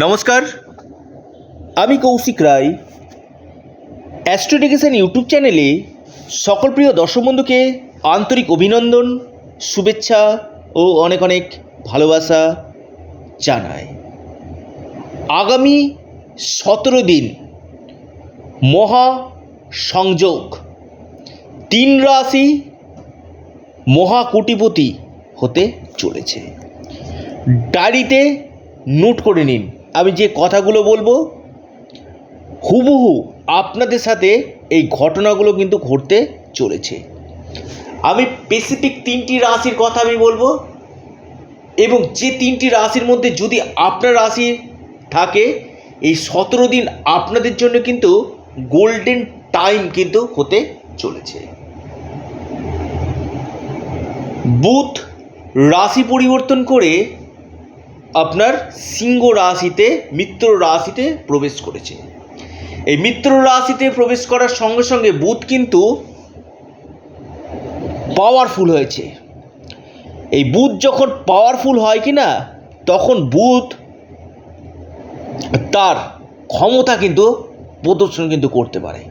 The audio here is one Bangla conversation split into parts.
নমস্কার। আমি কৌশিক রায়। অ্যাস্ট্রোডিকেশন ইউটিউব চ্যানেলে সকল প্রিয় দর্শক বন্ধুকে আন্তরিক অভিনন্দন, শুভেচ্ছা ও অনেক অনেক ভালোবাসা জানাই। আগামী সতেরো দিন মহা সংযোগ। তিন রাশি মহাকুটিপতি হতে চলেছে। ডায়েরিতে নোট করে নিন। আমি যে কথাগুলো বলব, হুবহু আপনাদের সাথে এই ঘটনাগুলো কিন্তু ঘটতে চলেছে। আমি স্পেসিফিক তিনটি রাশির কথা আমি বলব এবং যে তিনটি রাশির মধ্যে যদি আপনার রাশি থাকে, এই সতেরো দিন আপনাদের জন্য কিন্তু গোল্ডেন টাইম কিন্তু হতে চলেছে। বুধ রাশি পরিবর্তন করে আপনার সিংহ রাশিতে, মিত্র রাশিতে প্রবেশ করেছে। এই মিত্র রাশিতে প্রবেশ করার সঙ্গে সঙ্গে বুধ কিন্তু পাওয়ারফুল হয়েছে। এই বুধ যখন পাওয়ারফুল হয় কি না তখন বুধ তার ক্ষমতা কিন্তু প্রদর্শন কিন্তু করতে পারে।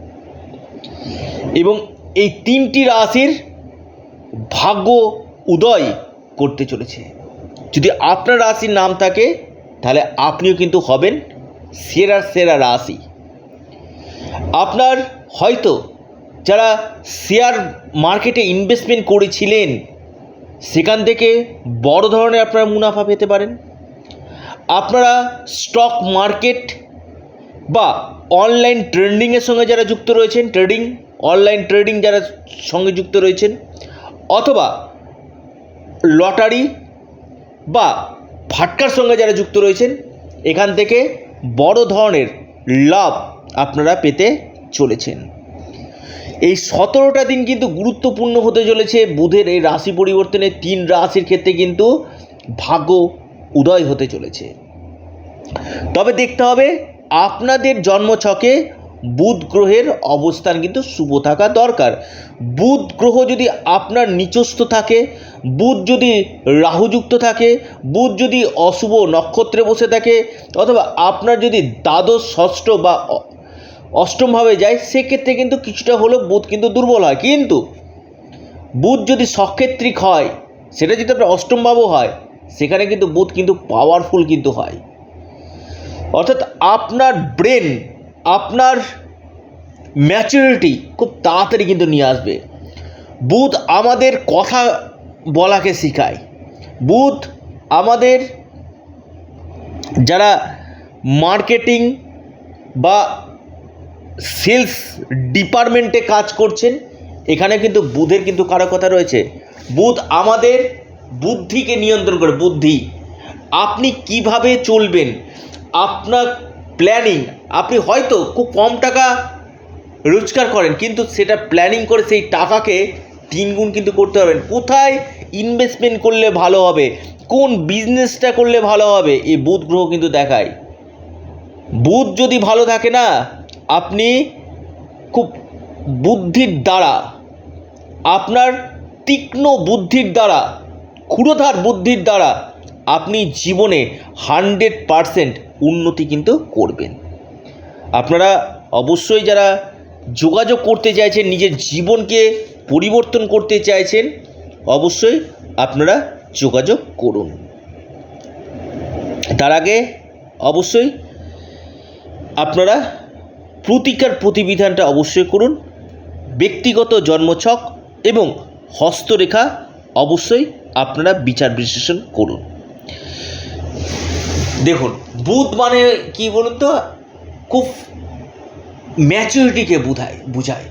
এবং এই তিনটি রাশির ভাগ্য উদয় করতে চলেছে। যদি আপনার রাশির নাম থাকে, তাহলে আপনিও কিন্তু হবেন সেরার সেরা রাশি। আপনার হয়তো যারা শেয়ার মার্কেটে ইনভেস্টমেন্ট করেছিলেন, সেখান থেকে বড় ধরনের আপনারা মুনাফা পেতে পারেন। আপনারা স্টক মার্কেট বা অনলাইন ট্রেডিংয়ের সঙ্গে যারা যুক্ত রয়েছেন ট্রেডিং অনলাইন ট্রেডিং যারা সঙ্গে যুক্ত রয়েছেন, অথবা লটারি বা ফাটকার সঙ্গে যারা যুক্ত রয়েছেন, এখান থেকে বড় ধরনের লাভ আপনারা পেতে চলেছেন। এই সতেরোটা দিন কিন্তু গুরুত্বপূর্ণ হতে চলেছে। বুধের এই রাশি পরিবর্তনে তিন রাশির ক্ষেত্রে কিন্তু ভাগ্য উদয় হতে চলেছে। তবে দেখতে হবে, আপনাদের জন্মছকে বুধ গ্রহের অবস্থান কিন্তু শুভ থাকা দরকার। বুধ গ্রহ যদি আপনার নিচস্থ থাকে, বুধ যদি রাহুযুক্ত থাকে, বুধ যদি অশুভ নক্ষত্রে বসে থাকে, অথবা আপনার যদি দ্বাদশ, ষষ্ঠ বা অষ্টমভাবে যায়, সেক্ষেত্রে কিন্তু কিছুটা হলেও বুধ কিন্তু দুর্বল হয়। কিন্তু বুধ যদি সক্ষেত্রিক হয়, সেটা যদি আপনার অষ্টমভাবও হয়, সেখানে কিন্তু বুধ কিন্তু পাওয়ারফুল কিন্তু হয়। অর্থাৎ আপনার ব্রেন আপনার ম্যাচুরিটি খুব তাড়াতাড়ি কিন্তু নিয়ে আসবে। বুধ আমাদের কথা বলাকে শেখায়। বুধ আমাদের যারা মার্কেটিং বা সেলস ডিপার্টমেন্টে কাজ করছেন, এখানে কিন্তু বুধের কিন্তু কারও কথা রয়েছে। বুধ আমাদের বুদ্ধিকে নিয়ন্ত্রণ করে, বুদ্ধি। আপনি কীভাবে চলবেন? আপনার প্ল্যানিং আপনি হয়তো খুব কম টাকা রোজগার করেন, কিন্তু সেটা প্ল্যানিং করে সেই টাকাকে তিন গুণ কিন্তু করতে পারবেন। কোথায় ইনভেস্টমেন্ট করলে ভালো হবে? কোন বিজনেসটা করলে ভালো হবে? এই বুধ গ্রহ কিন্তু দেখায়। বুধ যদি ভালো থাকে না, আপনি খুব বুদ্ধির দ্বারা, আপনার তীক্ষ্ণ বুদ্ধির দ্বারা, ক্ষুরধার বুদ্ধির দ্বারা, আপনি জীবনে হান্ড্রেড পারসেন্ট উন্নতি কিন্তু করবেন। আপনারা অবশ্যই যারা যোগাযোগ করতে চাইছেন, নিজের জীবনকে পরিবর্তন করতে চাইছেন, অবশ্যই আপনারা যোগাযোগ করুন। তার আগে অবশ্যই আপনারা প্রতিকার প্রতিবিধানটা অবশ্যই করুন, ব্যক্তিগত জন্মছক এবং হস্তরেখা অবশ্যই আপনারা বিচার বিশ্লেষণ করুন। দেখুন, বুধ মানে কি বলুন তো? খুব ম্যাচুরিটিকে বুঝায় বুঝায়।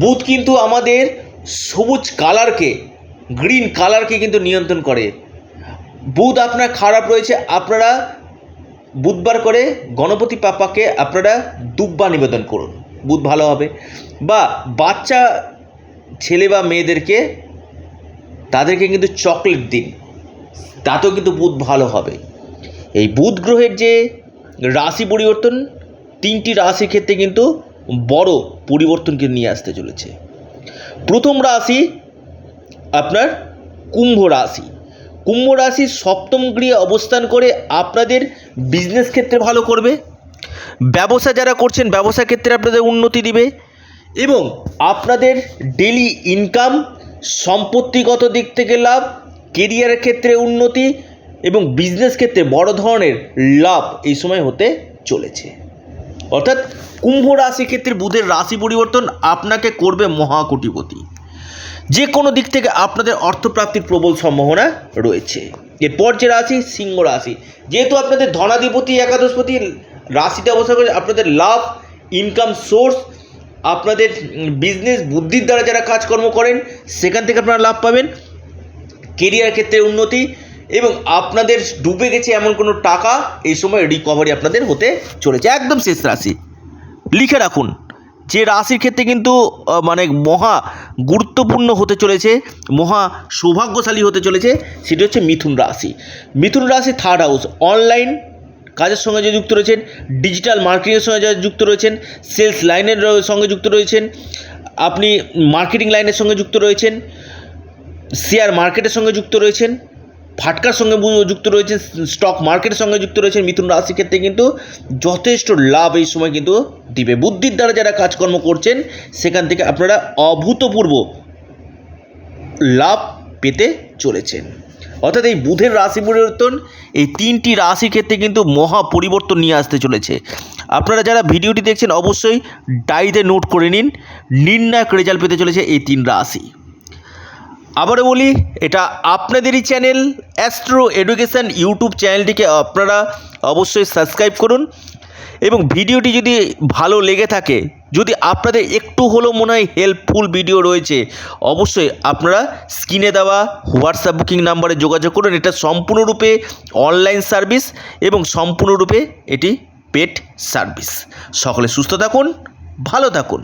বুধ কিন্তু আমাদের সবুজ কালারকে গ্রিন কালারকে কিন্তু নিয়ন্ত্রণ করে। বুধ আপনার খারাপ রয়েছে, আপনারা বুধবার করে গণপতি পাপাকে আপনারা দুব্বা নিবেদন করুন। বুধ ভালো হবে। বা বাচ্চা ছেলে বা মেয়েদেরকে, তাদেরকে কিন্তু চকলেট দিন। তাতেও কিন্তু বুধ ভালো হবে। এই বুধ গ্রহের যে রাশি পরিবর্তন, তিনটি রাশির ক্ষেত্রে কিন্তু বড় পরিবর্তনকে নিয়ে আসতে চলেছে। প্রথম রাশি আপনার কুম্ভ রাশি। কুম্ভ রাশি সপ্তম গৃহে অবস্থান করে আপনাদের বিজনেস ক্ষেত্রে ভালো করবে। ব্যবসা যারা করছেন, ব্যবসা ক্ষেত্রে আপনাদের উন্নতি দিবে এবং আপনাদের ডেলি ইনকাম সম্পত্তিগত দিক থেকে লাভ কেরিয়ারের ক্ষেত্রে উন্নতি এবং বিজনেস ক্ষেত্রে বড় ধরনের লাভ এই সময় হতে চলেছে। অর্থাৎ কুম্ভ রাশি ক্ষেত্রে বুধের রাশি পরিবর্তন আপনাকে করবে মহাকোটিপতি। যে কোনো দিক থেকে আপনাদের অর্থপ্রাপ্তির প্রবল সম্ভাবনা রয়েছে। এরপর যে রাশি, সিংহ রাশি। যেহেতু আপনাদের ধনাধিপতি, একাদশপতি রাশিতে অবস্থা করে আপনাদের লাভ ইনকাম সোর্স আপনাদের বিজনেস বুদ্ধির দ্বারা যারা কাজকর্ম করেন, সেখান থেকে আপনারা লাভ পাবেন। কেরিয়ার ক্ষেত্রে উন্নতি এবং আপনাদের ডুবে গেছে এমন কোনো টাকা, এই সময় রিকভারি আপনাদের হতে চলেছে। একদম শেষ রাশি। লিখে রাখুন, যে রাশির ক্ষেত্রে কিন্তু মানে মহা গুরুত্বপূর্ণ হতে চলেছে, মহা সৌভাগ্যশালী হতে চলেছে, সেটি হচ্ছে মিথুন রাশি। মিথুন রাশি থার্ড হাউস অনলাইন কাজের সঙ্গে যে যুক্ত রয়েছেন ডিজিটাল মার্কেটিংয়ের সঙ্গে যারা যুক্ত রয়েছেন সেলস লাইনের সঙ্গে যুক্ত রয়েছেন, আপনি মার্কেটিং লাইনের সঙ্গে যুক্ত রয়েছেন শেয়ার মার্কেটের সঙ্গে যুক্ত রয়েছেন ফাটকার সঙ্গে যুক্ত রয়েছেন স্টক মার্কেটের সঙ্গে যুক্ত রয়েছেন মিথুন রাশি ক্ষেত্রে কিন্তু যথেষ্ট লাভ এই সময় কিন্তু দিবে। বুদ্ধির দ্বারা যারা কাজকর্ম করছেন, সেখান থেকে আপনারা অভূতপূর্ব লাভ পেতে চলেছেন। অর্থাৎ এই বুধের রাশি পরিবর্তন, এই তিনটি রাশির ক্ষেত্রে কিন্তু মহা পরিবর্তন নিয়ে আসতে চলেছে। আপনারা যারা ভিডিওটি দেখছেন, অবশ্যই ডায়েরিতে নোট করে নিন। নির্ণায়ক রেজাল্ট পেতে চলেছে এই তিন রাশি। আবারও বলি, এটা আপনাদেরই চ্যানেল অ্যাস্ট্রো এডুকেশান ইউটিউব চ্যানেলটিকে আপনারা অবশ্যই সাবস্ক্রাইব করুন এবং ভিডিওটি যদি ভালো লেগে থাকে, যদি আপনাদের একটু হলেও মনে হয় হেল্পফুল ভিডিও রয়েছে, অবশ্যই আপনারা স্ক্রিনে দেওয়া হোয়াটসঅ্যাপ বুকিং নাম্বারে যোগাযোগ করুন। এটা সম্পূর্ণরূপে অনলাইন সার্ভিস এবং সম্পূর্ণরূপে এটি পেট সার্ভিস সকলে সুস্থ থাকুন, ভালো থাকুন।